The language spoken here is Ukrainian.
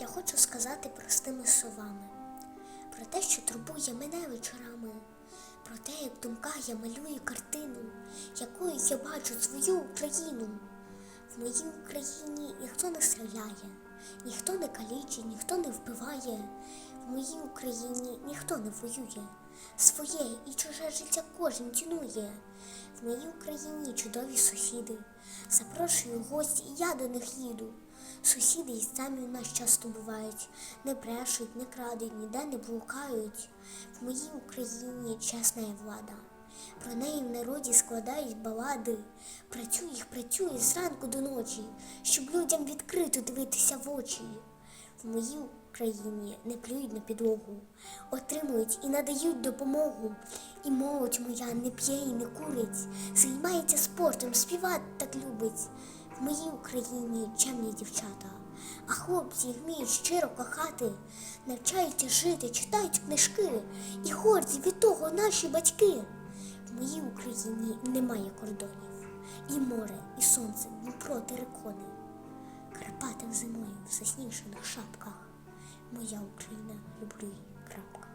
Я хочу сказати простими словами про те, що турбує мене вечорами, про те, як в думках я малюю картину, якою я бачу свою Україну. В моїй Україні ніхто не стріляє, ніхто не калічить, ніхто не вбиває. В моїй Україні ніхто не воює. Своє і чуже життя кожен цінує. В моїй Україні чудові сусіди. Запрошую гості, і я до них їду. Сусіди і самі у нас часто бувають, не брешуть, не крадуть, ніде не блукають. В моїй Україні чесна є влада. Про неї в народі складають балади. Працює їх працює зранку до ночі, щоб людям відкрито дивитися в очі. В моїй Україні не плюють на підлогу, отримують і надають допомогу. І молодь моя не п'є і не курить, займається спортом, співати так любить. В моїй Україні чемні дівчата, а хлопці вміють щиро кохати, навчаються жити, читають книжки, і горді від того наші батьки. В моїй Україні немає кордонів, і море, і сонце, Дніпро, терикони. Карпати в на шапках. Моя Україна, люблю її, крапка.